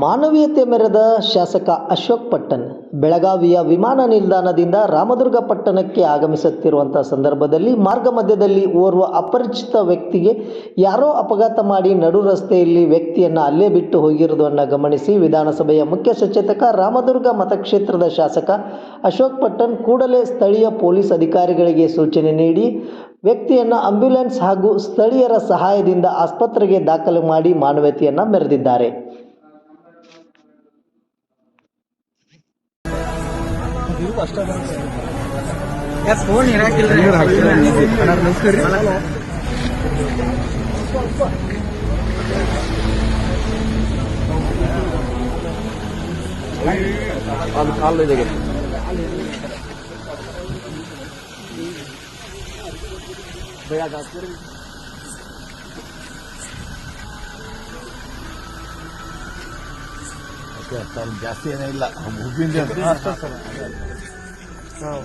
ಮಾನವೀಯತೆ ಮೆರೆದ ಶಾಸಕ ಅಶೋಕ್ ಪಟ್ಟಣ್ ಬೆಳಗಾವಿಯ ವಿಮಾನ ನಿಲ್ದಾಣದಿಂದ ರಾಮದುರ್ಗ ಪಟ್ಟಣಕ್ಕೆ ಆಗಮಿಸುತ್ತಿರುವಂಥ ಸಂದರ್ಭದಲ್ಲಿ ಮಾರ್ಗ ಮಧ್ಯದಲ್ಲಿ ಓರ್ವ ಅಪರಿಚಿತ ವ್ಯಕ್ತಿಗೆ ಯಾರೋ ಅಪಘಾತ ಮಾಡಿ ನಡು ರಸ್ತೆಯಲ್ಲಿ ವ್ಯಕ್ತಿಯನ್ನು ಅಲ್ಲೇ ಬಿಟ್ಟು ಹೋಗಿರುವುದನ್ನು ಗಮನಿಸಿ ವಿಧಾನಸಭೆಯ ಮುಖ್ಯ ಸಚೇತಕ ರಾಮದುರ್ಗ ಮತಕ್ಷೇತ್ರದ ಶಾಸಕ ಅಶೋಕ್ ಪಟ್ಟಣ್ ಕೂಡಲೇ ಸ್ಥಳೀಯ ಪೊಲೀಸ್ ಅಧಿಕಾರಿಗಳಿಗೆ ಸೂಚನೆ ನೀಡಿ ವ್ಯಕ್ತಿಯನ್ನು ಆಂಬ್ಯುಲೆನ್ಸ್ ಹಾಗೂ ಸ್ಥಳೀಯರ ಸಹಾಯದಿಂದ ಆಸ್ಪತ್ರೆಗೆ ದಾಖಲು ಮಾಡಿ ಮಾನವೀಯತೆಯನ್ನು ಮೆರೆದಿದ್ದಾರೆ. ಫೋನ್ ಅದು ಕಾಲು ಇದೆ ಜಾಸ್ತಿ ಇಲ್ಲ. ಮುಗಿಂದ Tchau.